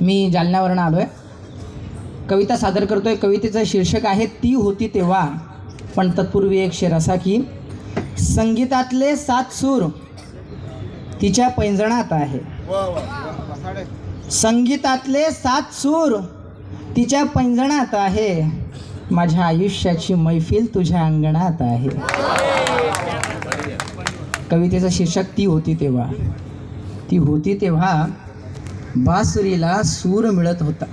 मी जालन्यावरनं आलो आहे कविता सादर करतोय. कवितेचं शीर्षक आहे ती होती तेव्हा. पण तत्पूर्वी एक शेर असा की संगीतातले सात सूर तिच्या पैंजणात आहे. संगीतातले सात सूर तिच्या पैंजणात आहे. माझ्या आयुष्याची मैफिल तुझ्या अंगणात आहे. कवितेचं शीर्षक ती होती तेव्हा. ती होती तेव्हा बासरीला सूर मिळत होता.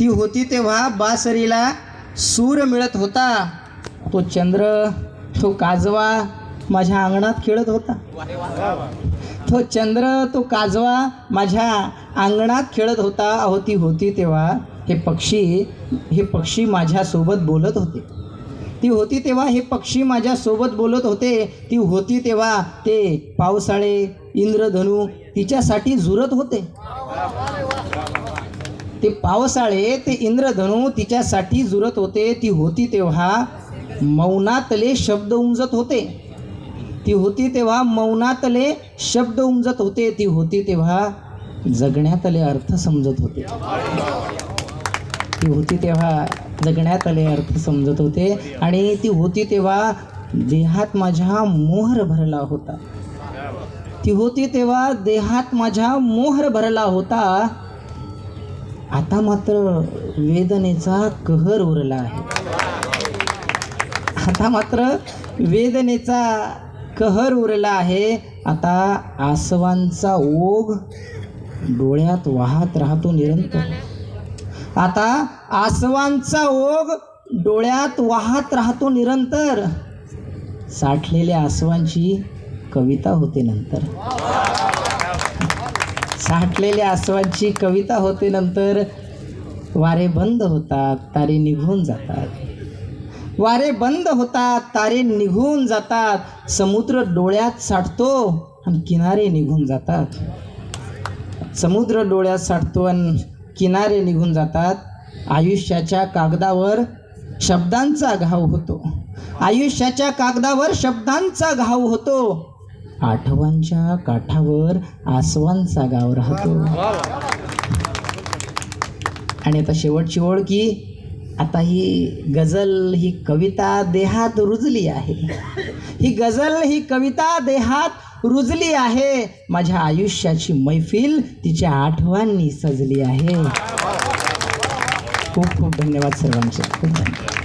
ती होती तेव्हा बासरीला सूर मिळत होता. तो चंद्र तो काजवा माझ्या अंगणात खेळत होता. तो चंद्र तो काजवा माझ्या अंगणात खेळत होता. अहो ती होती तेव्हा हे पक्षी हे पक्षी माझ्यासोबत बोलत होते. ती होती तेव्हा हे पक्षी माझ्यासोबत बोलत होते. ती होती तेव्हा ते पावसाळे इंद्रधनू तिच्यासाठी झुरत होते. ते पावसाळे ते इंद्रधनू तिच्यासाठी झुरत होते. ती होती तेव्हा मौनातले शब्द उमजत होते. ती होती तेव्हा मौनातले शब्द उमजत होते. ती होती तेव्हा जगण्यातले अर्थ समजत होते. ती होती तेव्हा जगण्यातले अर्थ समजत होते. आणि ती होती तेव्हा देहात माझ्या मोहर भरला होता. ती होती तेव्हा देहात माझ्या मोहर भरला होता. आता मात्र वेदनेचा कहर उरला आहे. आता मात्र वेदनेचा कहर उरला आहे. आता आसवांचा ओघ डोळ्यात वाहत राहतो निरंतर. आता आसवांचा ओघ डोळ्यात वाहत राहतो निरंतर. साठलेल्या आसवांची कविता होते नंतर. साठलेल्या आसवांची कविता होते नंतर. वारे बंद होतात तारे निघून जातात. वारे बंद होतात तारे निघून जातात. समुद्र डोळ्यात साठतो आणि किनारे निघून जातात. समुद्र डोळ्यात साठतो आणि किनारे निघून जातात. आयुष्याच्या कागदावर शब्दांचा घाव होतो. आयुष्याच्या कागदावर शब्दांचा घाव होतो. आठवांच्या काठावर आसवांचा गाव राहतो. आणि आता शेवटची ओळ की आता ही गझल ही कविता देहात रुजली आहे. ही गझल ही कविता देहात रुजली आहे. माझ्या आयुष्याची मैफिल तिच्या आठवांनी सजली आहे. खूप खूप धन्यवाद सर्वांचे. खूप धन्यवाद.